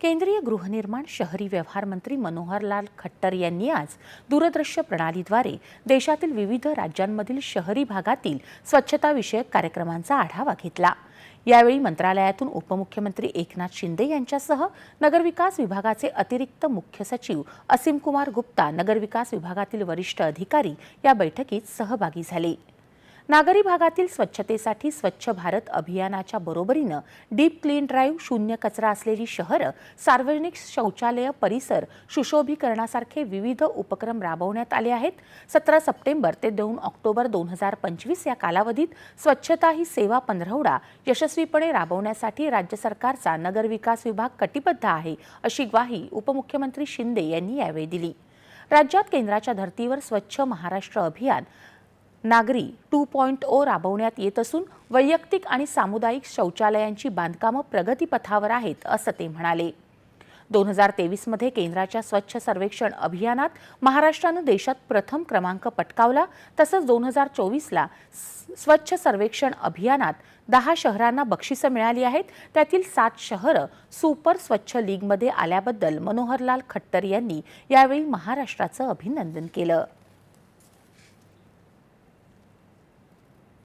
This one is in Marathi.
केंद्रीय गृहनिर्माण शहरी व्यवहार मंत्री मनोहरलाल खट्टर यांनी आज दूरदृश्य प्रणालीद्वारे देशातील विविध राज्यांमधील शहरी भागातील स्वच्छताविषयक कार्यक्रमांचा आढावा घेतला. यावेळी मंत्रालयातून उपमुख्यमंत्री एकनाथ शिंदे यांच्यासह नगरविकास विभागाचे अतिरिक्त मुख्य सचिव असीमकुमार गुप्ता नगरविकास विभागातील वरिष्ठ अधिकारी या बैठकीत सहभागी झाले. नागरी भागातील स्वच्छतेसाठी स्वच्छ भारत अभियानाच्या बरोबरीनं डीप क्लीन ड्राईव्ह शून्य कचरा असलेली शहरं सार्वजनिक शौचालय परिसर सुशोभीकरणासारखे विविध उपक्रम राबवण्यात आले आहेत. सतरा सप्टेंबर ते दोन ऑक्टोबर दोन हजार पंचवीस या कालावधीत स्वच्छता ही सेवा पंधरवडा यशस्वीपणे राबवण्यासाठी राज्य सरकारचा नगरविकास विभाग कटिबद्ध आहे अशी ग्वाही उपमुख्यमंत्री शिंदे यांनी यावेळी दिली. राज्यात केंद्राच्या धर्तीवर स्वच्छ महाराष्ट्र अभियान नागरी टू पॉईंट ओ राबवण्यात येत असून वैयक्तिक आणि सामुदायिक शौचालयांची बांधकामं प्रगतीपथावर आहेत असं ते म्हणाले. दोन हजार तेवीसमध्ये केंद्राच्या स्वच्छ सर्वेक्षण अभियानात महाराष्ट्रानं देशात प्रथम क्रमांक पटकावला. तसंच दोन हजार चोवीसला स्वच्छ सर्वेक्षण अभियानात दहा शहरांना बक्षिसं मिळाली आहेत. त्यातील सात शहरं सुपर स्वच्छ लीगमध्ये आल्याबद्दल मनोहरलाल खट्टर यांनी यावेळी महाराष्ट्राचं अभिनंदन केलं.